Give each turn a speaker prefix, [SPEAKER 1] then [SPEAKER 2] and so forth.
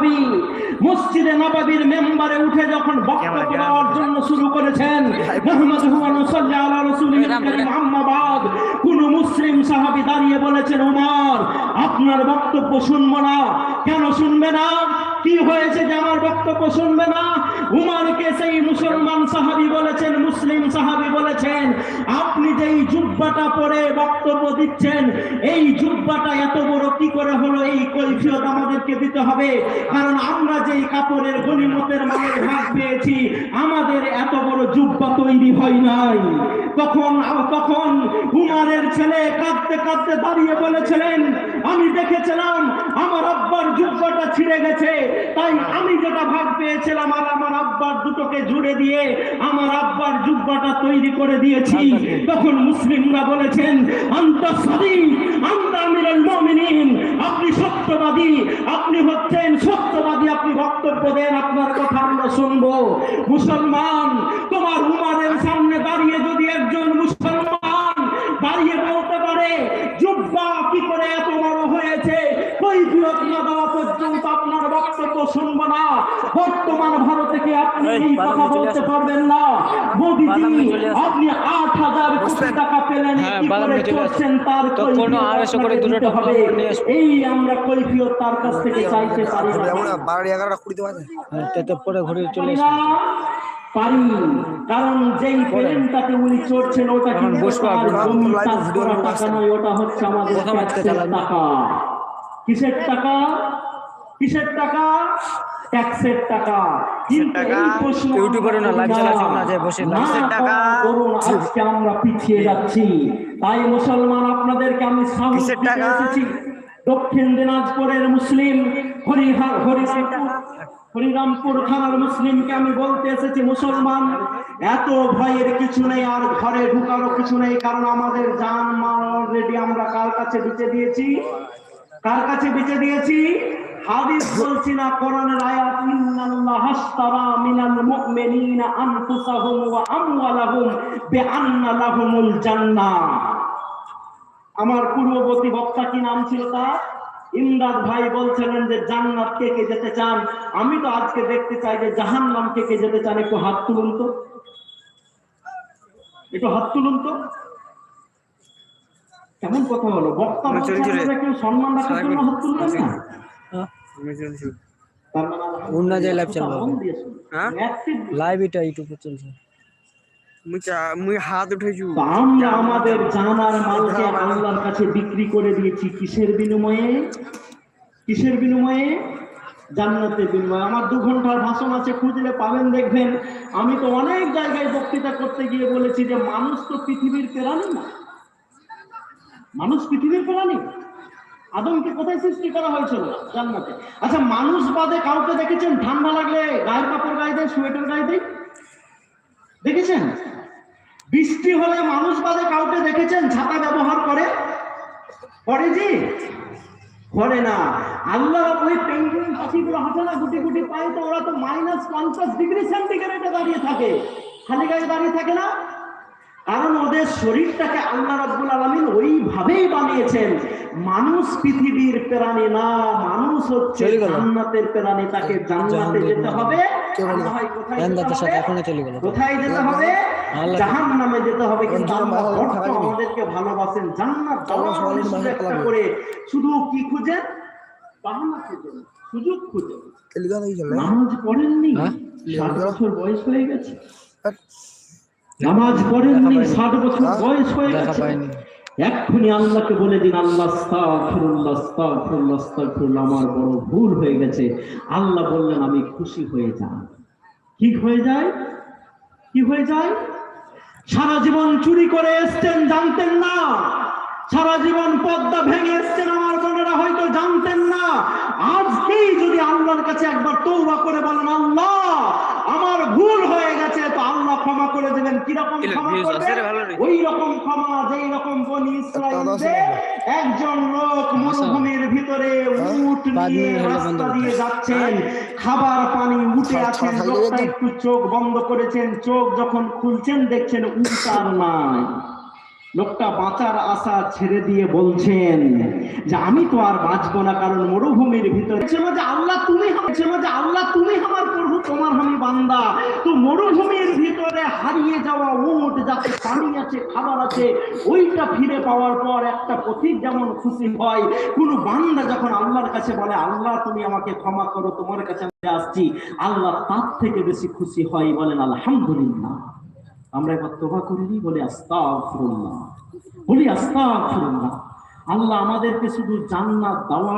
[SPEAKER 1] সাহাবী মসজিদে নবাবীর মেম্বারে উঠে যখন বক্তব্য দেওয়ার জন্য শুরু করেছেন মুহাম্মদ হুয়ানু সাল্লাল্লাহু আলা রাসূলিল কারীম আম্মা কোন মুসলিম সাহাবী দাঁড়িয়ে বলেছেন আপনার বক্তব্য শুনব না। কেন শুনবে না? কি হয়েছে যে আমার বক্তব্য শুনবে না? উমারকে সেই মুসলমান সাহাবী বলেছেন মুসলিম সাহাবী বলেছেন আপনি যেই জুব্বাটা পরে বক্তব্য দিচ্ছেন। এই জুব্বাটা এত বড় কি করে হলো? এই কৈফিয়ত আমাদেরকে দিতে হবে। কারণ আমরা যেই কাপড়ের ভাগ পেয়েছি আমাদের এত বড় জুব্বা তৈরি হয় নাই। তখন তখন উমারের ছেলে কাঁদতে কাঁদতে দাঁড়িয়ে বলেছিলেন আমি দেখেছিলাম আমার আব্বার জুব্বাটা ছিঁড়ে গেছে। তাই আমি যেটা ভাগ পেয়েছিলাম আর আমার আব্বার দুটোকে জুড়ে দিয়ে আমার আব্বার জুব্বাটা তৈরি করে দিয়েছি। তখন মুসলিমরা বলেছেন আন্তা সাদি আন্তা আমিরুল মুমিনিন আপনি সত্যবাদী আপনি হচ্ছেন সত্যবাদী আপনি বক্তব্য দেন আপনার কথা আমরা শুনব। মুসলমান তোমার উমারের সামনে দাঁড়িয়ে যদি একজন মুসলমান দাঁড়িয়ে বলতে পারে জুব্বা কি করে এত বড় হয়েছে? কৈফিয়ত না দেওয়া পর্যন্ত আপনার বক্তব্য শুনব না। বর্তমান ভারতে কি আপনি এই কথা বলতে পারবেন না? মোদিজি আপনি আট
[SPEAKER 2] হ্যাঁ, তো কোনো আড়াইশো করে দুটো
[SPEAKER 1] হবে। এই আমরা কৈফিয়ত তার কাছ থেকে চাইতে পারি
[SPEAKER 3] বারো এগারোটা কুড়িতে বাজে
[SPEAKER 2] হ্যাঁ, পরে ঘুরে চলে
[SPEAKER 1] পারি
[SPEAKER 2] এসো
[SPEAKER 1] না, পারি। কারণ যেই প্লেনটাতে উনি চড়ছেন ওটা কিন্তু ওটা হচ্ছে আমাদের। টাকা। কিসের টাকা? কিসের টাকা? ট্যাক্সের টাকা। কিন্তু এই প্রশ্ন
[SPEAKER 2] ইউটিউবারে না, চালাচ্ছে না, যে বসে live
[SPEAKER 3] টাকা?
[SPEAKER 1] করুন, আজকে আমরা পিছিয়ে যাচ্ছি। তাই মুসলমান আপনাদেরকে আমি সাহস দিতে এসেছি। দক্ষিণ দিনাজপুরের মুসলিম হরিরামপুর হরিরামপুর থানার মুসলিমকে আমি বলতে এসেছি মুসলমান এত ভয়ের কিছু নেই আর ঘরে ঢুকারও কিছু নেই কারণ আমাদের জান মাল অলরেডি আমরা কার কাছে বেঁচে দিয়েছি? কার কাছে বেঁচে দিয়েছি? হাদিস বলছি না কোরআনের আয়াত ইন্নাল্লাহ হাসতারা মিনাল মুমিনিনা আনফুসাহুম ওয়া আমওয়ালাহুম বিআন্না লাহুমুল জান্নাহ আমার পূর্ববর্তী বক্তা কি নাম ছিল তার? ইমদাদ ভাই বলছিলেন যে জান্নাত কে কে যেতে চান? আমি তো আজকে দেখতে চাই যে জাহান্নাম কে কে যেতে চান? একটু হাত তুলুন তো। একটু হাত তুলুন তো। কেমন কথা হলো? বক্তা। আপনারা কেউ সম্মান রাখার জন্য হাত তুলবেন না?
[SPEAKER 2] হ্যাঁ।
[SPEAKER 3] হ্যাঁ?
[SPEAKER 2] লাইভ এটা ইউটিউবে চলছে।
[SPEAKER 3] মুই হাত উঠেছু
[SPEAKER 1] আমরা আমাদের জানার মালকে আল্লাহর কাছে বিক্রি করে দিয়েছি কিসের বিনিময়ে? কিসের বিনিময়ে? জান্নাতের বিনিময়ে। আমার দু ঘণ্টার ভাষণ আছে খুঁজলে পাবেন দেখবেন। আমি তো অনেক জায়গায় বক্তৃতা করতে গিয়ে বলেছি যে মানুষ তো পৃথিবীর প্রাণী না। মানুষ পৃথিবীর প্রাণী। আদমকে কোথায় সৃষ্টি করা হয়েছিল? জান্নাতে। আচ্ছা মানুষ বাদে কাউকে দেখেছেন? ঠান্ডা লাগলে গায়ের কাপড় গায়ে দেয় সোয়েটার গায়ে দেয় দেখেছেন? বৃষ্টি হলে মানুষ বাদে কাউকে দেখেছেন? ছাতা ব্যবহার করে? করে জি? করে না। আল্লাহ ওই পেঙ্গুইন পাখিগুলো হাঁটে না, গুটি গুটি পায়, তো ওরা তো মাইনাস পঞ্চাশ ডিগ্রি সেন্টিগ্রেডে দাঁড়িয়ে থাকে। খালি গায়ে দাঁড়িয়ে থাকে না? কারণ ওদের শরীরটাকে আল্লাহ রাব্বুল আলামিন ওইভাবেই বানিয়েছেন। মানুষ পৃথিবীর প্রাণী না মানুষ হচ্ছে জান্নাতের প্রাণী তাকে জান্নাতে যেতে হবে। কোথায় যেতে। জাহান নামে যেতে কিন্তু। আমাদেরকে ভালোবাসেন। জান্নাত শুধু। করে কি খুঁজেন বাহানা খুঁজেন সুযোগ খুঁজেন
[SPEAKER 3] তেলিগা দিয়ে চলে
[SPEAKER 1] নামাজ পড়েননি?
[SPEAKER 2] হ্যাঁ?
[SPEAKER 1] বছর বয়স হয়ে গেছে। নামাজ পড়েননি ষাট বছর বয়স হয়ে গেছে। এক্ষুনি আল্লাহকে বলে দিন আল্লাহ আমার বড় ভুল হয়ে গেছে। আল্লাহ বললেন আমি খুশি হয়ে যান কি হয়ে যায়? কি হয়ে যায়? সারা জীবন চুরি করে এসছেন জানতেন না। সারা জীবন পদ্মা ভেঙে এসছেন আমার বোনেরা হয়তো জানতেন না। আজকেই যদি আল্লাহর কাছে একবার তৌবা করে বলেন আল্লাহ আমার ভুল হয়ে গেছে তো আল্লাহ ক্ষমা করে দেবেন। ক্ষমা করবেন। ওই রকম ক্ষমা যেই রকম বনি একজন লোক মরুভূমির ভিতরে উট নিয়ে রাস্তা দিয়ে যাচ্ছেন। খাবার পানি উঠে আছেন। লোকটা একটু চোখ বন্ধ করেছেন। চোখ যখন খুলছেন দেখছেন উট আর নাই। লোকটা বাঁচার আশা ছেড়ে দিয়ে বলছেন যে আমি তো আর বাঁচবো না, কারণ মরুভূমির ভিতরে ছিল যে আল্লাহ তুমি ছিল যে আল্লাহ তুমি আমার প্রভু, তোমার আমি বান্দা। তো মরুভূমির ভিতরে হারিয়ে যাওয়া উট যাতে পানি আছে, খাবার আছে, ওইটা ফিরে পাওয়ার পর একটা পথিক যেমন খুশি হয়, কোনো বান্দা যখন আল্লাহর কাছে বলে, আল্লাহ, তুমি আমাকে ক্ষমা করো, তোমার কাছে আসছি। আল্লাহ তার থেকে বেশি খুশি হয় বলেন, আলহামদুলিল্লাহ। আমরা এবার তোবা করিনি বলে আস্তাফরুল্লাহ বলি আস্তাফরুল্লাহ আল্লাহ আমাদেরকে শুধু জান্নাত দেওয়া